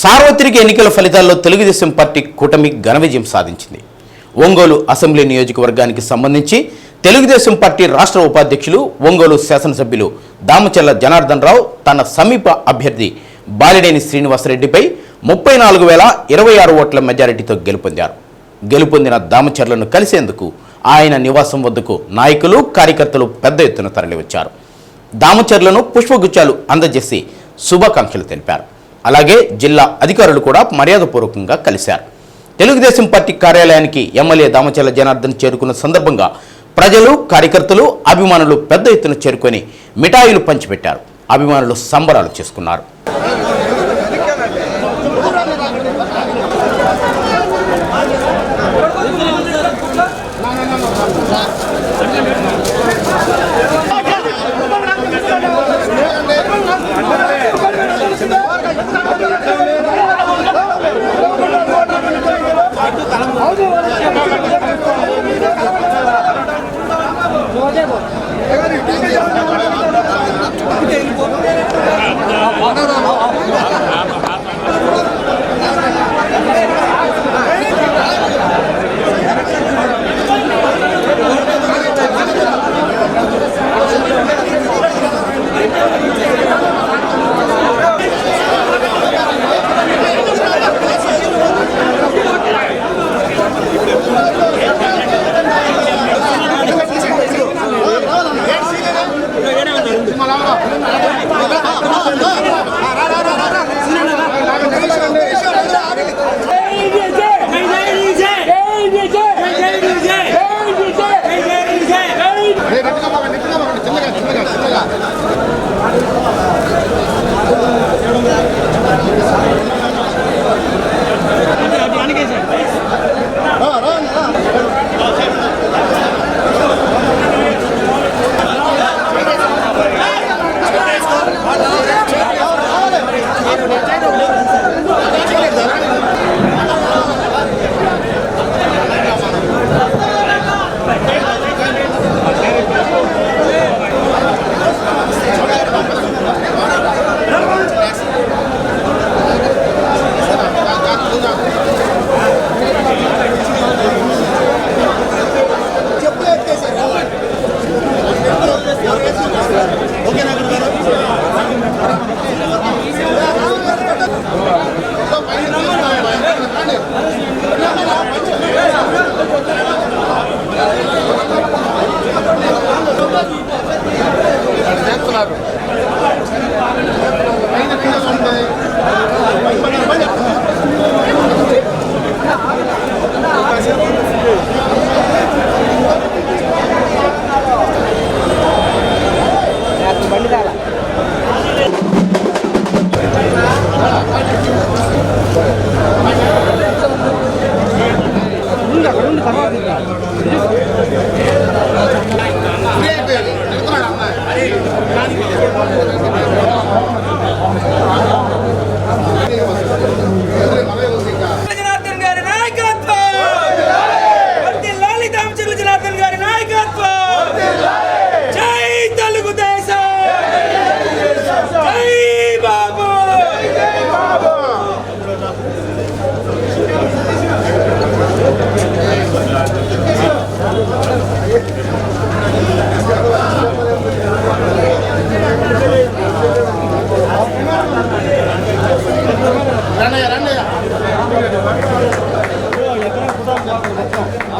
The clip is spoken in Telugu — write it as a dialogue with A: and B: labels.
A: సార్వత్రిక ఎన్నికల ఫలితాల్లో తెలుగుదేశం పార్టీ కూటమి ఘన విజయం సాధించింది. ఒంగోలు అసెంబ్లీ నియోజకవర్గానికి సంబంధించి తెలుగుదేశం పార్టీ రాష్ట్ర ఉపాధ్యక్షులు ఒంగోలు శాసనసభ్యులు దామచల్ల జనార్దన్ రావు తన సమీప అభ్యర్థి బాలినేని శ్రీనివాసరెడ్డిపై ముప్పై నాలుగు వేల ఇరవై ఆరు ఓట్ల మెజారిటీతో గెలుపొందారు. గెలుపొందిన దామచర్లను కలిసేందుకు ఆయన నివాసం వద్దకు నాయకులు కార్యకర్తలు పెద్ద ఎత్తున తరలివచ్చారు. దామచర్లను పుష్పగుచ్చాలు అందజేసి శుభాకాంక్షలు తెలిపారు. అలాగే జిల్లా అధికారులు కూడా మర్యాదపూర్వకంగా కలిశారు. తెలుగుదేశం పార్టీ కార్యాలయానికి ఎమ్మెల్యే దామచర్ల జనార్దన్ చేరుకున్న సందర్భంగా ప్రజలు కార్యకర్తలు అభిమానులు పెద్ద ఎత్తున చేరుకొని మిఠాయిలు పంచిపెట్టారు. అభిమానులు సంబరాలు చేసుకున్నారు.
B: 감사합니다. 감사합니다.